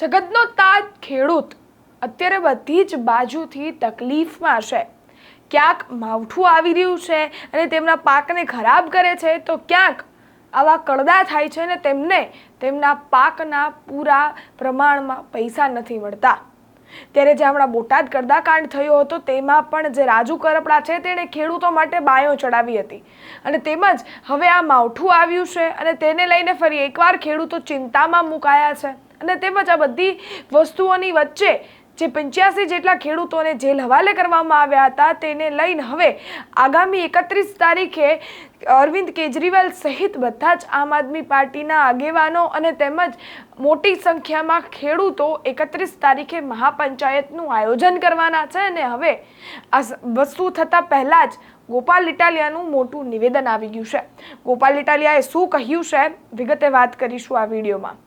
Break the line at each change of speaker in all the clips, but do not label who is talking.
જગતનો તાજ ખેડૂત અત્યારે બધી જ બાજુથી તકલીફમાં છે. ક્યાંક માવઠું આવી રહ્યું છે અને તેમના પાકને ખરાબ કરે છે, તો ક્યાંક આવા કડદા થાય છે ને તેમને તેમના પાકના પૂરા પ્રમાણમાં પૈસા નથી મળતા. ત્યારે જે હમણાં બોટાદ કડદાકાંડ થયો હતો, તેમાં પણ જે રાજુ કરપડા છે, તેણે ખેડૂતો માટે બાયો ચડાવી હતી. અને તેમજ હવે આ માવઠું આવ્યું છે અને તેને લઈને ફરી એકવાર ખેડૂતો ચિંતામાં મુકાયા છે. અને તેમજ આ બધી વસ્તુઓની વચ્ચે જે પંચ્યાસી જેટલા ખેડૂતોને જેલ હવાલે કરવામાં આવ્યા હતા, તેને લઈને હવે આગામી એકત્રીસ તારીખે અરવિંદ કેજરીવાલ સહિત બધા જ આમ આદમી પાર્ટીના આગેવાનો અને તેમજ મોટી સંખ્યામાં ખેડૂતો એકત્રીસ તારીખે મહાપંચાયતનું આયોજન કરવાના છે અને હવે આ વસ્તુ થતાં પહેલાં જ ગોપાલ ઇટાલિયાનું મોટું નિવેદન આવી ગયું છે. ગોપાલ ઇટાલિયાએ શું કહ્યું છે? વિગતે વાત કરીશું આ વિડીયોમાં.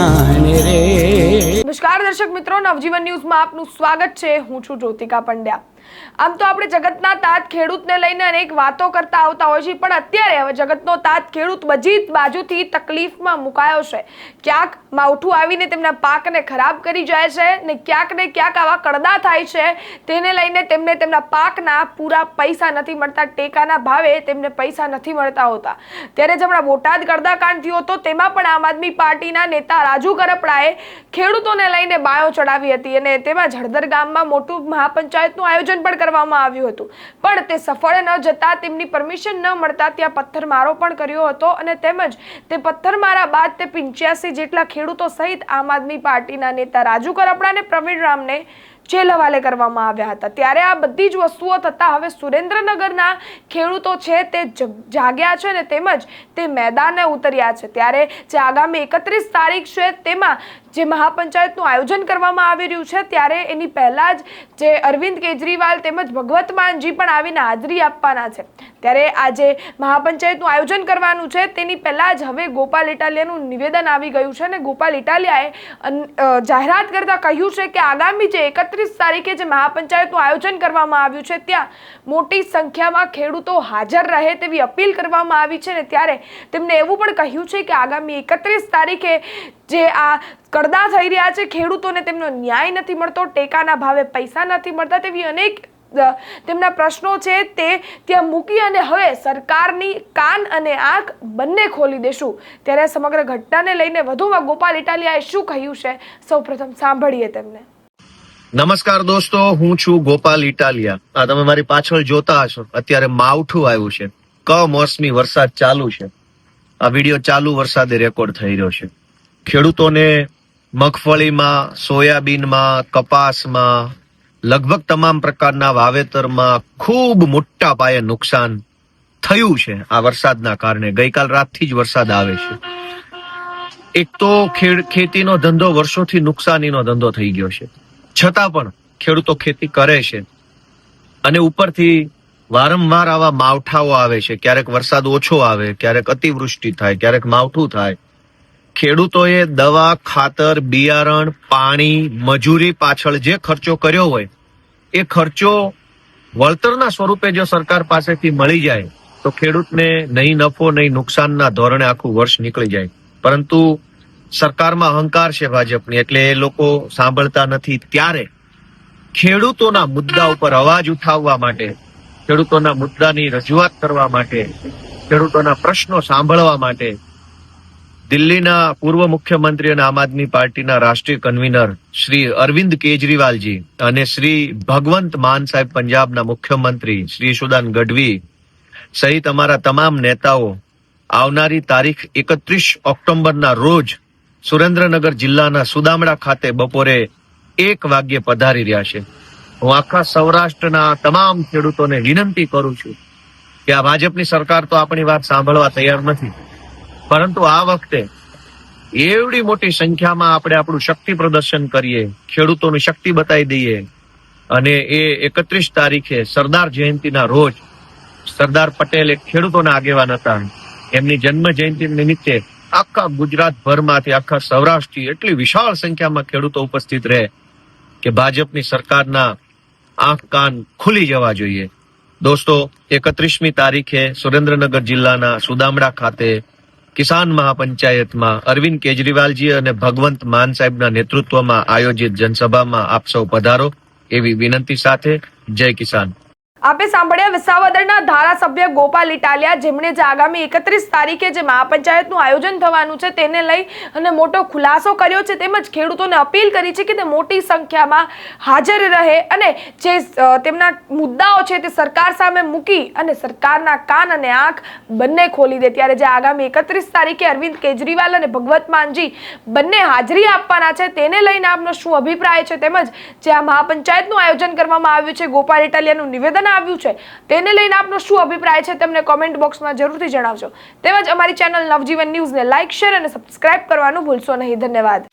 નમસ્કાર દર્શક મિત્રો, નવજીવન ન્યૂઝમાં આપનું સ્વાગત છે. હું છું જ્યોતિકા પંડ્યા. આમ તો આપણે જગતના તાત ખેડૂતને લઈને અનેક વાતો કરતા આવતા હોય છે, પણ અત્યારે હવે જગતનો તાત ખેડૂત બધી બાજુથી તકલીફમાં મુકાયો છે. ક્યાંક માવઠું આવીને તેમના પાકને ખરાબ કરી જાય છે ને ક્યાંક ને ક્યાંક આવા કડદા થાય છે. તેને લઈને તેમને તેમના પાકના પૂરા પૈસા નથી મળતા, ટેકાના ભાવે તેમને પૈસા નથી મળતા હોતા. ત્યારે જ હમણાં બોટાદ કડદાકાંડ થયો હતો તેમાં પણ આમ આદમી પાર્ટીના નેતા રાજુ કરપડાએ ખેડૂતોને લઈને બાયો ચડાવી હતી અને તેમાં જળદર ગામમાં મોટું મહાપંચાયતનું આયોજન પણ કરવામાં આવ્યું હતું. પણ તે સફળ ન જતા તેમની પરમિશન ન મળતા ત્યાં પથ્થરમારો પણ કર્યો હતો અને તેમજ તે પથ્થરમારા બાદ તે પંચ્યાસી જેટલા ખેડૂતો સહિત આમ આદમી પાર્ટીના નેતા રાજુ કરપડા અને પ્રવીણ રામને જેલ હવાલે કરવામાં આવ્યા હતા. ત્યારે આ બધી જ વસ્તુઓ થતાં હવે સુરેન્દ્રનગરના ખેડૂતો છે તે જગ- જાગ્યા છે ને તેમજ તે મેદાને ઉતર્યા છે. ત્યારે જે આગામી એકત્રીસ તારીખ છે તેમાં જે મહાપંચાયતનું આયોજન કરવામાં આવી રહ્યું છે, ત્યારે એની પહેલાં જ જે અરવિંદ કેજરીવાલ તેમજ ભગવત માનજી પણ આવીને હાજરી આપવાના છે. ત્યારે આજે મહાપંચાયતનું આયોજન કરવાનું છે, તેની પહેલાં જ હવે ગોપાલ ઇટાલિયાનું નિવેદન આવી ગયું છે અને ગોપાલ ઇટાલિયાએ જાહેરાત કરતા કહ્યું છે કે આગામી જે એકત્રીસ તારીખે જે મહાપંચાયતનું આયોજન કરવામાં આવ્યું છે, ત્યાં મોટી સંખ્યામાં ખેડૂતો હાજર રહે તેવી અપીલ કરવામાં આવી છે ને ત્યારે તેમણે એવું પણ કહ્યું છે કે આગામી એકત્રીસ તારીખે જે આ કડદા થઈ રહ્યા છે, ખેડૂતોને તેમનો ન્યાય નથી મળતો, ટેકાના ભાવે પૈસા નથી મળતા તેવી અનેક તેમના પ્રશ્નો છે તે ત્યાં મૂકી અને હવે સરકારની કાન અને આંખ બંને ખોલી દેશું. ત્યારે સમગ્ર ઘટનાને લઈને વધુમાં ગોપાલ ઇટાલિયાએ શું કહ્યું છે? સૌપ્રથમ સાંભળીએ તેમને.
નમસ્કાર દોસ્તો, હું છું ગોપાલ ઇટાલિયા. આ તમે મારી પાછળ જોતા હશો. અત્યારે માવઠું આવ્યું છે. કમોસમી વરસાદ ચાલુ છે. આ વીડિયો ચાલુ વરસાદે રેકોર્ડ થઈ રહ્યો છે. ખેડૂતોને મગફળીમાં, સોયાબીનમાં, કપાસમાં, લગભગ તમામ પ્રકારના વાવેતરમાં ખૂબ મોટા પાયે નુકસાન થયું છે આ વરસાદના કારણે. ગઈકાલ રાતથી જ વરસાદ આવે છે. એક તો ખેતીનો ધંધો વર્ષોથી નુકસાનીનો ધંધો થઈ ગયો છે. છતાં પણ ખેડૂતો ખેતી કરે છે. અને ઉપરથી વારંવાર આવા માવઠાઓ આવે છે. ક્યારેક વરસાદ ઓછો આવે, ક્યારેક અતિવૃષ્ટિ થાય, ક્યારેક માવઠું થાય. ખેડૂતોએ દવા, ખાતર, બિયારણ, પાણી, મજૂરી પાછળ જે ખર્ચો કર્યો હોય, એ ખર્ચો વળતરના સ્વરૂપે જો સરકાર પાસેથી મળી જાય, તો ખેડૂતને નહીં નફો, નહીં નુકસાનના ધોરણે આખું વર્ષ નીકળી જાય. પરંતુ સરકારમાં અહંકાર છે ભાજપની, એટલે એ લોકો સાંભળતા નથી. ત્યારે ખેડૂતોના મુદ્દા ઉપર અવાજ ઉઠાવવા માટે, ખેડૂતોના મુદ્દાની રજૂઆત કરવા માટે, ખેડૂતોના પ્રશ્નો સાંભળવા માટે દિલ્હીના પૂર્વ મુખ્યમંત્રી અને આમ આદમી પાર્ટીના રાષ્ટ્રીય કન્વીનર શ્રી અરવિંદ કેજરીવાલજી અને શ્રી ભગવંત માન સાહેબ પંજાબના મુખ્યમંત્રી શ્રી સુદાન ગઢવી સહિત અમારા તમામ નેતાઓ આવનારી તારીખ એકત્રીસ ઓક્ટોબરના રોજ સુરેન્દ્રનગર જિલ્લાના સુદામડા ખાતે બપોરે એક વાગ્યે પધારી રહ્યા છે. હું આખા સૌરાષ્ટ્રના તમામ ખેડૂતોને વિનંતી કરું છું કે આ ભાજપની સરકાર તો આપણી વાત સાંભળવા તૈયાર નથી, પરંતુ આ વખતે એવડી મોટી સંખ્યામાં આપણે આપણું શક્તિ પ્રદર્શન કરીએ, ખેડૂતોની શક્તિ બતાવી દઈએ અને એ એકત્રીસ તારીખે સરદાર જયંતિના રોજ સરદાર પટેલ એક ખેડૂતોના આગેવાન હતા. એમની જન્મ જયંતિ નિમિત્તે આખા ગુજરાત ભરમાંથી આખા સૌરાષ્ટ્રથી એટલી વિશાળ સંખ્યામાં ખેડૂતો ઉપસ્થિત રહે કે ભાજપની સરકારના આંખ કાન ખુલી જવા જોઈએ. દોસ્તો, એકત્રીસમી તારીખે સુરેન્દ્રનગર જિલ્લાના સુદામડા ખાતે કિસાન મહાપંચાયતમાં અરવિંદ કેજરીવાલજી અને ભગવંત માન સાહેબના નેતૃત્વમાં આયોજિત જનસભામાં આપ સૌ પધારો એવી વિનંતી સાથે જય કિસાન.
આપે સાંભળ્યા વિસાવદરના ધારાસભ્ય ગોપાલ ઇટાલિયા, જેમણે જે આગામી એકત્રીસ તારીખે જે મહાપંચાયતનું આયોજન થવાનું છે તેને લઈ અને મોટો ખુલાસો કર્યો છે તેમજ ખેડૂતોને અપીલ કરી છે કે તે મોટી સંખ્યામાં હાજર રહે અને જે તેમના મુદ્દાઓ છે તે સરકાર સામે મૂકી અને સરકારના કાન અને આંખ બંને ખોલી દે. ત્યારે જે આગામી એકત્રીસ તારીખે અરવિંદ કેજરીવાલ અને ભગવત માનજી બંને હાજરી આપવાના છે તેને લઈને આપનો શું અભિપ્રાય છે? તેમજ જે આ મહાપંચાયતનું આયોજન કરવામાં આવ્યું છે, ગોપાલ ઇટાલિયાનું નિવેદન આવ્યું છે. તેને લઈને આપનો શું અભિપ્રાય છે તેમને કોમેન્ટ બોક્સમાં જરૂરથી જણાવજો. તેમજ અમારી ચેનલ નવજીવન ન્યૂઝને લાઇક શેર અને સબસ્ક્રાઇબ કરવાનું ભૂલશો નહીં. ધન્યવાદ.